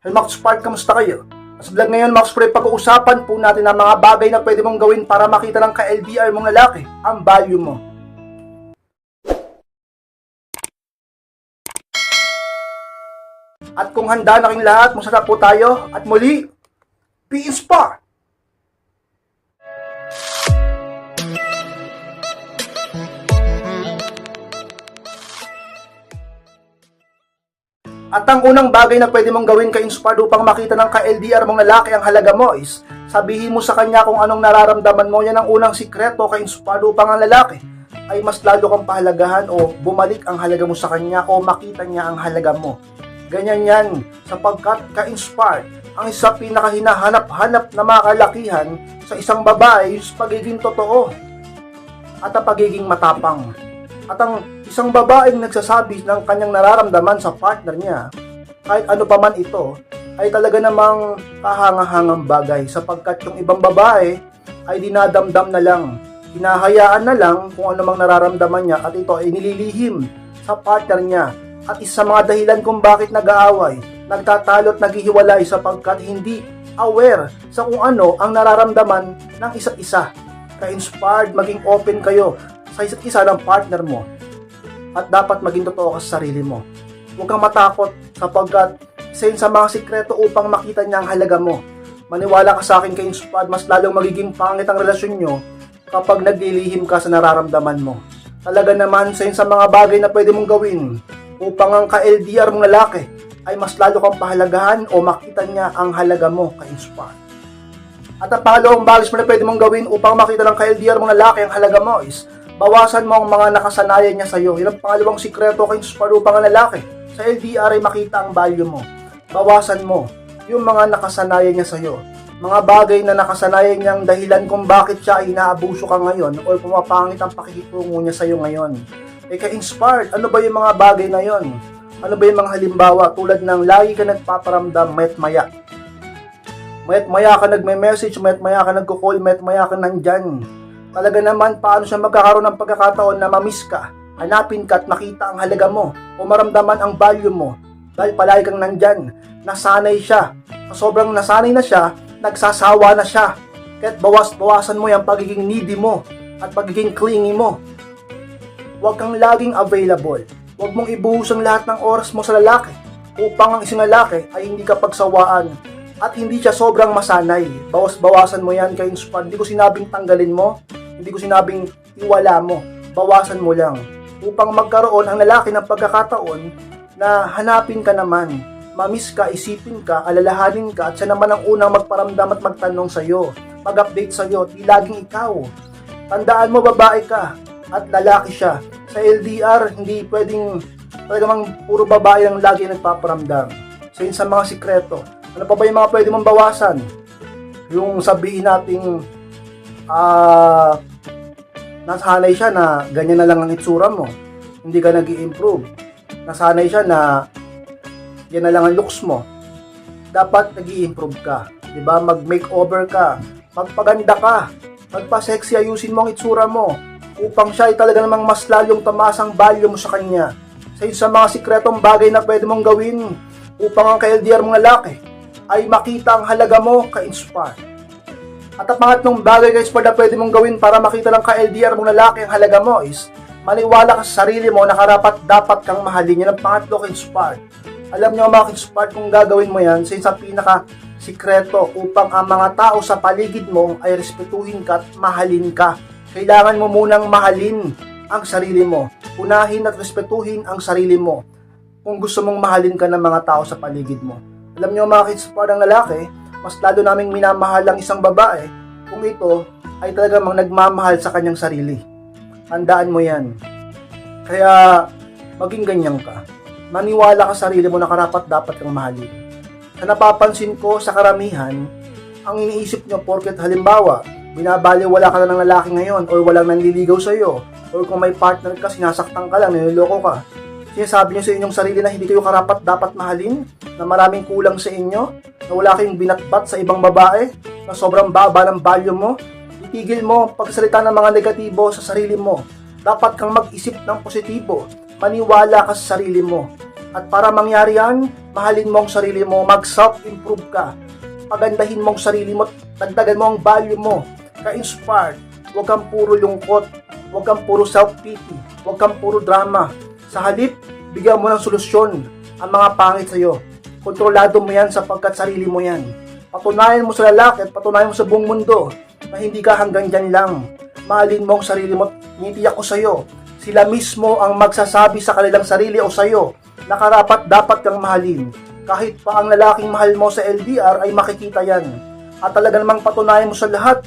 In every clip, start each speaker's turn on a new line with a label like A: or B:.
A: Hey Max Spark, kamusta kayo? Sa vlog ngayon, Max Pre, pag-uusapan po natin ang mga bagay na pwede mong gawin para makita ng ka-LDR mong lalaki ang value mo. At kung handa na kayong lahat, masarap po tayo. At muli, be inspired! At ang unang bagay na pwede mong gawin ka-inspired upang makita ng ka-LDR mong lalaki ang halaga mo is sabihin mo sa kanya kung anong nararamdaman mo. Yan ang unang sikreto ka-inspired upang ang lalaki ay mas lalo kang pahalagahan o bumalik ang halaga mo sa kanya o makita niya ang halaga mo. Ganyan yan sapagkat ka-inspired ang isa pinakahinahanap-hanap na mga kalakihan sa isang babae is pagiging totoo at ang pagiging matapang. At ang isang babaeng nagsasabi ng kanyang nararamdaman sa partner niya, kahit ano pa man ito, ay talaga namang kahangahangang bagay sapagkat yung ibang babae ay dinadamdam na lang, hinahayaan na lang kung ano mang nararamdaman niya at ito ay nililihim sa partner niya. At isa sa mga dahilan kung bakit nag-aaway, nagtatalo at naghihiwalay sapagkat hindi aware sa kung ano ang nararamdaman ng isa't isa. Ka-inspired, maging open kayo sa isa't isa ng partner mo. At dapat maging totoo ka sa sarili mo. Huwag kang matakot sapagkat isa sa mga sikreto upang makita niya ang halaga mo. Maniwala ka sa akin kay Inspired, mas lalong magiging pangit ang relasyon nyo kapag naglilihim ka sa nararamdaman mo. Talaga naman sa yun sa mga bagay na pwede mong gawin upang ang ka-LDR mong lalaki ay mas lalo kang pahalagahan o makita niya ang halaga mo kay Inspired. At ang pangalawang bagay na pwede mong gawin upang makita ng ka-LDR mong lalaki ang halaga mo is bawasan mo ang mga nakasanayan niya sa iyo. Yan ang pangalawang sikreto kay Inspired upang ang lalaki sa LDR ay makita ang value mo. Bawasan mo yung mga nakasanayan niya sa iyo. Mga bagay na nakasanayan niyang dahilan kung bakit siya inaabuso ka ngayon o pumapangit ang pakikitungo niya sa iyo ngayon. Eh ka-inspired, ano ba yung mga bagay na yon? Ano ba yung mga halimbawa tulad ng lagi ka nagpaparamdam mayat maya? Mayat maya ka nagme-message, mayat maya ka nagko-call, mayat maya ka nandyan. Talaga naman paano siya magkakaroon ng pagkakataon na mamiss ka, hanapin ka at makita ang halaga mo o maramdaman ang value mo dahil palagi kang nandyan. Nasanay siya. Sa sobrang nasanay na siya, nagsasawa na siya. Kaya't bawas-bawasan mo yung pagiging needy mo at pagiging clingy mo. Huwag kang laging available. Huwag mong ibuhos ang lahat ng oras mo sa lalaki upang ang isang lalaki ay hindi ka pagsawaan at hindi siya sobrang masanay. Bawas-bawasan mo yan kay Inspired. Hindi ko sinabing tanggalin mo, hindi ko sinabing iwala mo. Bawasan mo lang upang magkaroon ang lalaki ng pagkakataon na hanapin ka naman, mamiss ka, isipin ka, alalahanin ka, at siya naman ang unang magparamdam at magtanong sa'yo, mag-update sa'yo, di laging ikaw. Tandaan mo, babae ka, at lalaki siya. Sa LDR, hindi pwedeng talagang puro babae ang lagi nagpaparamdam. So yun sa mga sikreto. Ano pa ba yung mga pwede mong bawasan? Yung sabihin nating ah nasanay siya na ganyan na lang ang itsura mo. Hindi ka nag improve Nasanay siya na yan na lang ang looks mo. Dapat nag improve ka. ba? Mag-makeover ka. Magpaganda ka. Magpa-sexy ayusin mo ang itsura mo upang siya ay talaga namang mas lalong tamaas ang value mo sa kanya. Sa isa sa mga sikretong bagay na pwede mong gawin upang ang ka-LDR mong lalaki ay makita ang halaga mo ka-inspire. At ang pangatlong bagay guys na pwede mong gawin para makita ng ka-LDR mong lalaki ang halaga mo is maniwala ka sa sarili mo na karapat dapat kang mahalin. Yan ang pangatlo ka-inspire. Alam niyo mga ka-inspire kung gagawin mo yan sa isang pinaka sikreto upang ang mga tao sa paligid mo ay respetuhin ka at mahalin ka. Kailangan mo munang mahalin ang sarili mo. Unahin at respetuhin ang sarili mo kung gusto mong mahalin ka ng mga tao sa paligid mo. Alam niyo mga ka-inspire ng lalaki, mas lalo naming minamahal ang isang babae kung ito ay talagang nagmamahal sa kanyang sarili. Tandaan mo yan. Kaya maging ganyan ka. Maniwala ka sa sarili mo na karapat dapat kang mahalin. Sa napapansin ko sa karamihan, ang iniisip nyo porket halimbawa, binabali wala ka na ng lalaki ngayon or walang nanliligaw sa iyo or kung may partner ka, sinasaktan ka lang, niloloko ka. Sinasabi nyo sa inyong sarili na hindi kayo karapat dapat mahalin, na maraming kulang sa inyo, na wala kayong binatbat sa ibang babae, na sobrang baba ng value mo, itigil mo pagsalita ng mga negatibo sa sarili mo. Dapat kang mag-isip ng positibo. Maniwala ka sa sarili mo. At para mangyari yan, mahalin mo ang sarili mo, mag-self-improve ka. Pagandahin mo ang sarili mo, dagdagan mo ang value mo. Ka-inspired. Huwag kang puro lungkot. Huwag kang puro self-pity. Huwag kang puro drama. Sa halip, bigyan mo ng solusyon ang mga pangit sa'yo. Kontrolado mo yan sapagkat sarili mo yan. Patunayan mo sa lalaki at patunayan mo sa buong mundo na hindi ka hanggang dyan lang. Mahalin mo ang sarili mo. Tinitiyak ko sa'yo. Sila mismo ang magsasabi sa kanilang sarili o sa'yo na karapat dapat kang mahalin. Kahit pa ang lalaking mahal mo sa LDR ay makikita yan. At talaga namang patunayan mo sa lahat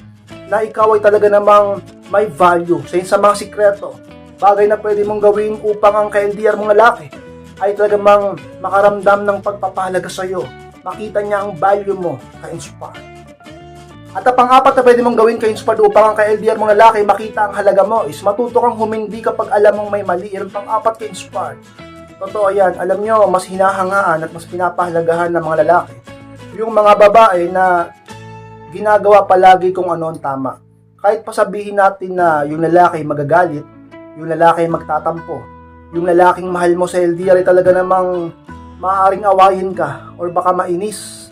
A: na ikaw ay talaga namang may value sa sa mga sikreto. Bagay na pwede mong gawin upang ang ka-LDR mong lalaki ay talagang makaramdam ng pagpapahalaga sa iyo. Makita niya ang value mo ka-inspire. At ang pang-apat na pwede mong gawin ka-inspired upang ang ka-LDR mong lalaki makita ang halaga mo is matuto kang humindi kapag alam mong may mali. Yan ang pang-apat ka-inspired. Totoo yan. Alam nyo, mas hinahangaan at mas pinapahalagahan ng mga lalaki. Yung mga babae na ginagawa palagi kung ano ang tama. Kahit pasabihin natin na yung lalaki magagalit, yung lalaki magtatampo, yung lalaking mahal mo sa LDR ay talaga namang maaaring awayin ka or baka mainis.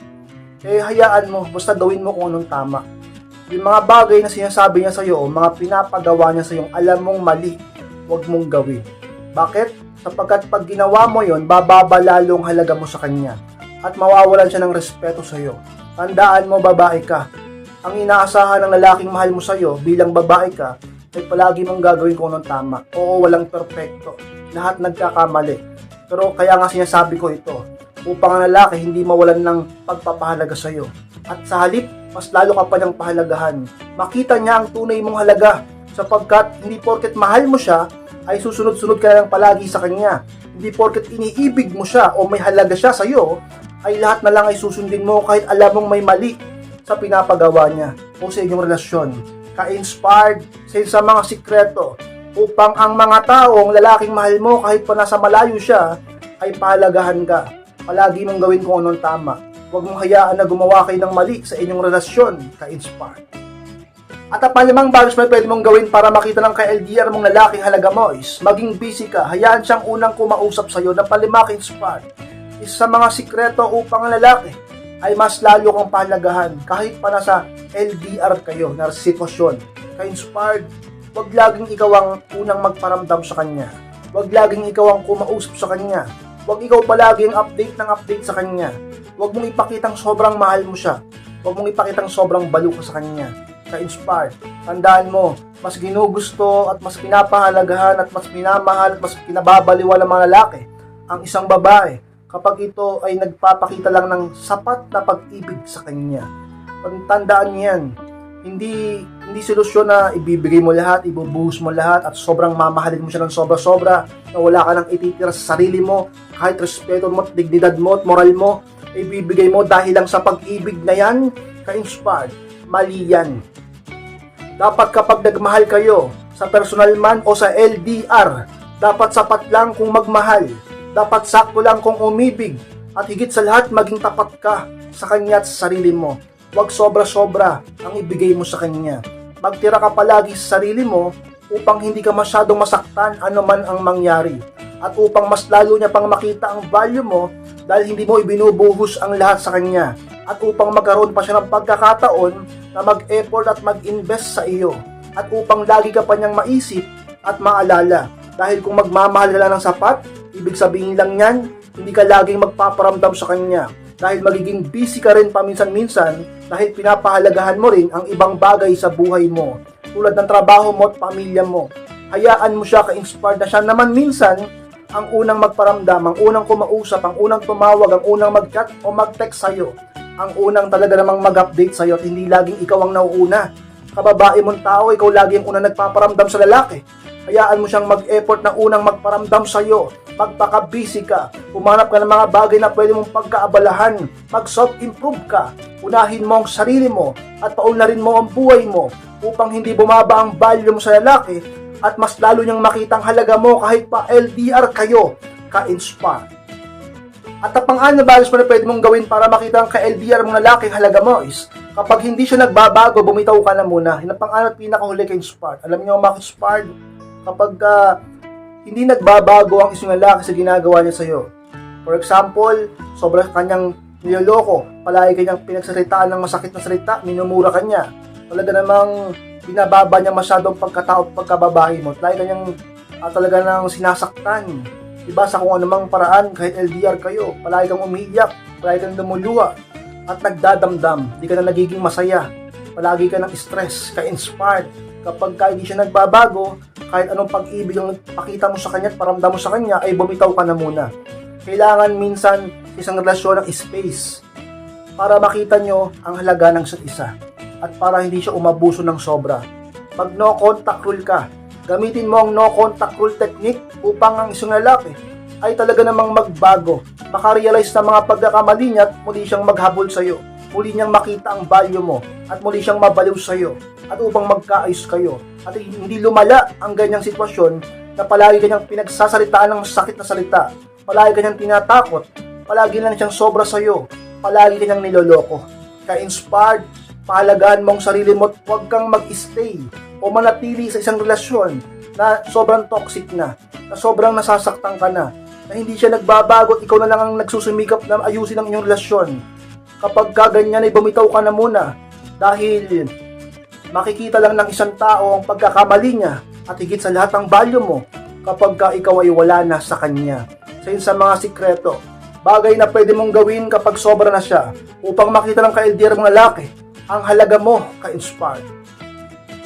A: Eh hayaan mo, basta gawin mo kung anong tama. Yung mga bagay na sinasabi niya sa iyo, mga pinapagawa niya sa iyo, alam mong mali, huwag mong gawin. Bakit? Sapagkat pag ginawa mo yon, bababa lalong halaga mo sa kanya at mawawalan siya ng respeto sa iyo. Tandaan mo, babae ka. Ang inaasahan ng lalaking mahal mo sa iyo bilang babae ka ay palagi mong gagawin kung anong tama. Oo, walang perpekto. Lahat nagkakamali. Pero kaya nga sinasabi ko ito, upang ang lalaki hindi mawalan ng pagpapahalaga sa iyo. At sa halip, mas lalo ka pa niyang pahalagahan. Makita niya ang tunay mong halaga sapagkat hindi porket mahal mo siya, ay susunod-sunod ka lang palagi sa kanya. Hindi porket iniibig mo siya o may halaga siya sa iyo, ay lahat na lang ay susundin mo kahit alam mong may mali sa pinapagawa niya o sa inyong relasyon. Ka-inspired sa mga sikreto upang ang mga taong lalaking mahal mo kahit pa nasa malayo siya ay pahalagahan ka. Palagi mong gawin kung anong tama. Huwag mong hayaan na gumawa kayo ng mali sa inyong relasyon. Ka-inspired. At ang palimang bagay na pwede mong gawin para makita ng ka-LDR mong lalaking halaga mo is maging busy ka. Hayaan siyang unang kumausap sa iyo na palima ka-inspired. Isa sa mga sikreto upang ang lalaki ay mas lalo kang pahalagahan kahit pa nasa LDR kayo na sitwasyon. Ka-inspired, wag laging ikaw ang unang magparamdam sa kanya. Wag laging ikaw ang kumausap sa kanya. Wag ikaw palagi ang update ng update sa kanya. Wag mong ipakitang sobrang mahal mo siya. Wag mong ipakitang sobrang baliw ka sa kanya ka-inspired. Tandaan mo, mas ginugusto at mas pinapahalagahan at mas pinamahal at mas pinababaliwa ng mga lalaki ang isang babae kapag ito ay nagpapakita lang ng sapat na pag-ibig sa kanya. Tandaan niyo yan. Hindi hindi solusyon na ibibigay mo lahat, ibubuhos mo lahat at sobrang mamahalin mo siya ng sobra-sobra na wala ka nang ititira sa sarili mo kahit respeto mo dignidad mo at moral mo ibibigay mo dahil lang sa pag-ibig na yan ka-inspired. Mali yan. Dapat kapag nagmahal kayo sa personal man o sa LDR, dapat sapat lang kung magmahal. Dapat sakto lang kung umibig. At higit sa lahat, maging tapat ka sa kanya at sa sarili mo. Huwag sobra-sobra ang ibigay mo sa kanya. Magtira ka palagi sa sarili mo upang hindi ka masyadong masaktan anuman ang mangyari. At upang mas lalo niya pang makita ang value mo dahil hindi mo ibinubuhos ang lahat sa kanya. At upang magkaroon pa siya ng pagkakataon na mag-effort at mag-invest sa iyo at upang lagi ka pa niyang maisip at maalala. Dahil kung magmamahal ka ng sapat, ibig sabihin lang yan, hindi ka laging magpaparamdam sa kanya. Dahil magiging busy ka rin paminsan-minsan dahil pinapahalagahan mo rin ang ibang bagay sa buhay mo. Tulad ng trabaho mo at pamilya mo. Hayaan mo siya ka-inspired na siya naman minsan ang unang magparamdam, ang unang kumausap, ang unang tumawag, ang unang mag-chat o mag-text sa'yo ang unang talaga namang mag-update sa'yo at hindi laging ikaw ang nauuna. Kababae mong tao, ikaw lagi ang unang nagpaparamdam sa lalaki. Hayaan mo siyang mag-effort na unang magparamdam sa'yo. Magpaka-busy ka. Pumanap ka ng mga bagay na pwede mong pagkaabalahan. Mag-self-improve ka. Unahin mo ang sarili mo at paunlarin mo ang buhay mo upang hindi bumaba ang value mo sa lalaki at mas lalo niyang makitang halaga mo kahit pa LDR kayo ka-inspire. At ang pang-anim na bagay na pwede mong gawin para makita ang ka-LDR mong lalaki halaga mo is kapag hindi siya nagbabago, bumitaw ka na muna. Yun ang pang-anim at pinakahuli kay inspired. Alam niyo mga inspired, kapag uh, hindi nagbabago ang isang lalaki sa ginagawa niya sa'yo, For example, sobrang kanyang niloloko, palagi kanyang pinagsalitaan ng masakit na salita, minumura kanya. Talaga namang binababa niya masyadong pagkatao at pagkababae mo. Talaga kanyang ah, talaga nang sinasaktan. Diba sa kung anumang paraan, kahit LDR kayo, palagi kang umiiyak, palagi kang lumuluha, at nagdadamdam, di ka na nagiging masaya. Palagi ka ng stress, ka-inspired. Kapag ka hindi siya nagbabago, kahit anong pag-ibig ang pakita mo sa kanya at paramdam mo sa kanya, ay bumitaw ka na muna. Kailangan minsan isang relasyon ng space para makita nyo ang halaga ng isa't isa at para hindi siya umabuso ng sobra. Pag no contact rule ka, gamitin mo ang no contact rule technique upang ang isang lalaki ay talaga namang magbago, makarealize ng mga pagkakamali niya at muli siyang maghabol sa iyo. Muli niyang makita ang value mo at muli siyang mabaliw sa iyo at upang magkaayos kayo. At hindi lumala ang ganyang sitwasyon na palagi kanyang pinagsasalitaan ng sakit na salita, palagi kanyang tinatakot, palagi lang siyang sobra sa iyo, palagi kanyang niloloko. Ka-inspired, pahalagaan mo ang sarili mo at huwag kang mag-stay o manatili sa isang relasyon na sobrang toxic na, na sobrang nasasaktan ka na, na hindi siya nagbabago at ikaw na lang ang nagsusumikap na ayusin ang inyong relasyon. Kapag ka ganyan ay bumitaw ka na muna dahil makikita lang ng isang tao ang pagkakamali niya at higit sa lahat ang value mo kapag ka ikaw ay wala na sa kanya. Sa yun sa mga sikreto, bagay na pwede mong gawin kapag sobra na siya upang makita ng ka-LDR mga lalaki ang halaga mo ka-inspired.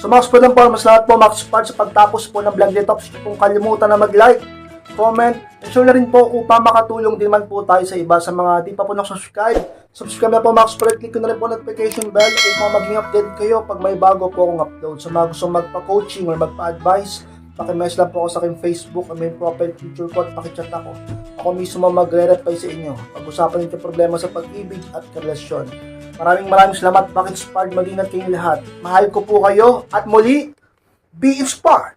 A: So mga support lang po, mas lahat po mga support sa pagtapos po ng vlog nito. Kung kalimutan na mag-like, comment, and share na rin po upang makatulong din man po tayo sa iba sa mga di pa po nakasubscribe. Subscribe na po mga support, click ko na rin po notification bell upang maging update kayo pag may bago po akong upload. Sa mga gustong magpa-coaching or magpa-advise, pakimess lang po ako sa aking Facebook, main profile picture ko at pakichat ako. Ako mismo magre-reply sa inyo. Pag-usapan ninyo problema sa pag-ibig at relasyon. Maraming maraming salamat, Bakit Inspired, mag-ingat kayong lahat. Mahal ko po kayo at muli, be inspired!